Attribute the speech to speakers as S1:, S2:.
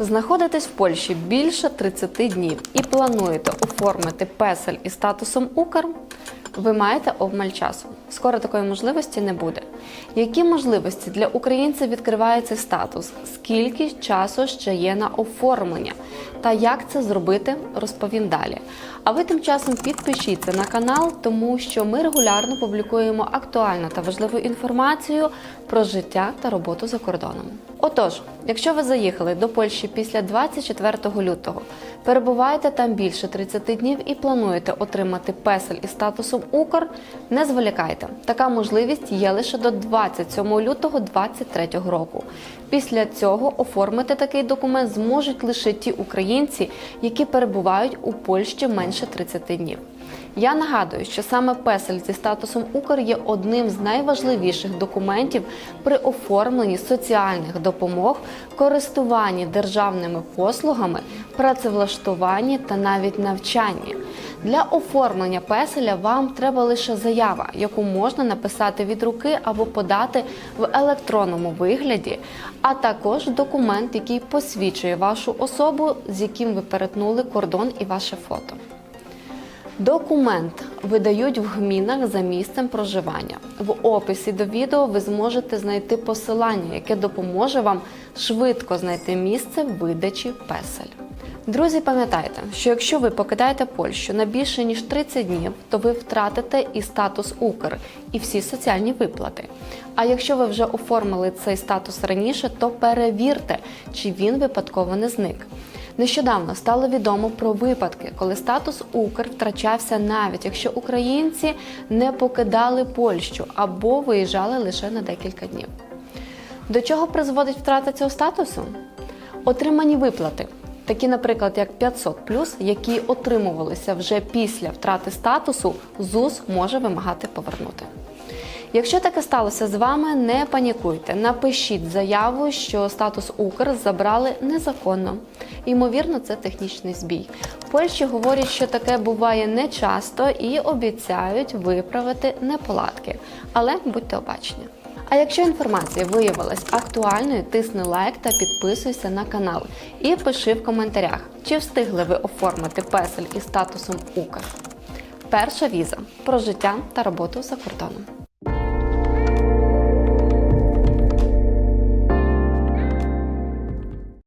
S1: Знаходитесь в Польщі більше 30 днів і плануєте оформити песель із статусом Укр, ви маєте обмаль часу. Скоро такої можливості не буде. Які можливості для українців відкриває цей статус? Скільки часу ще є на оформлення? Та як це зробити, розповім далі. А ви тим часом підпишіться на канал, тому що ми регулярно публікуємо актуальну та важливу інформацію про життя та роботу за кордоном. Отож, якщо ви заїхали до Польщі після 24 лютого, перебуваєте там більше 30 днів і плануєте отримати песель із статусом Укр, не зволікайте. Така можливість є лише до 27 лютого 2023 року. Після цього оформити такий документ зможуть лише ті українці, які перебувають у Польщі менше 30 днів. Я нагадую, що саме песель зі статусом Укр є одним з найважливіших документів при оформленні соціальних допомог, користуванні державними послугами, працевлаштуванні та навіть навчанні. Для оформлення песеля вам треба лише заява, яку можна написати від руки або подати в електронному вигляді, а також документ, який посвідчує вашу особу, з яким ви перетнули кордон і ваше фото. Документ видають в гмінах за місцем проживання. В описі до відео ви зможете знайти посилання, яке допоможе вам швидко знайти місце видачі песель. Друзі, пам'ятайте, що якщо ви покидаєте Польщу на більше ніж 30 днів, то ви втратите і статус Укр, і всі соціальні виплати. А якщо ви вже оформили цей статус раніше, то перевірте, чи він випадково не зник. Нещодавно стало відомо про випадки, коли статус Укр втрачався навіть якщо українці не покидали Польщу або виїжджали лише на декілька днів. До чого призводить втрата цього статусу? Отримані виплати, такі, наприклад, як 500 які отримувалися вже після втрати статусу, ЗУС може вимагати повернути. Якщо таке сталося з вами, не панікуйте. Напишіть заяву, що статус Укр забрали незаконно. Ймовірно, це технічний збій. Польщі говорять, що таке буває нечасто і обіцяють виправити неполадки. Але будьте обачні. А якщо інформація виявилась актуальною, тисни лайк та підписуйся на канал. І пиши в коментарях, чи встигли ви оформити песель із статусом Укр. Перша віза про життя та роботу за кордоном.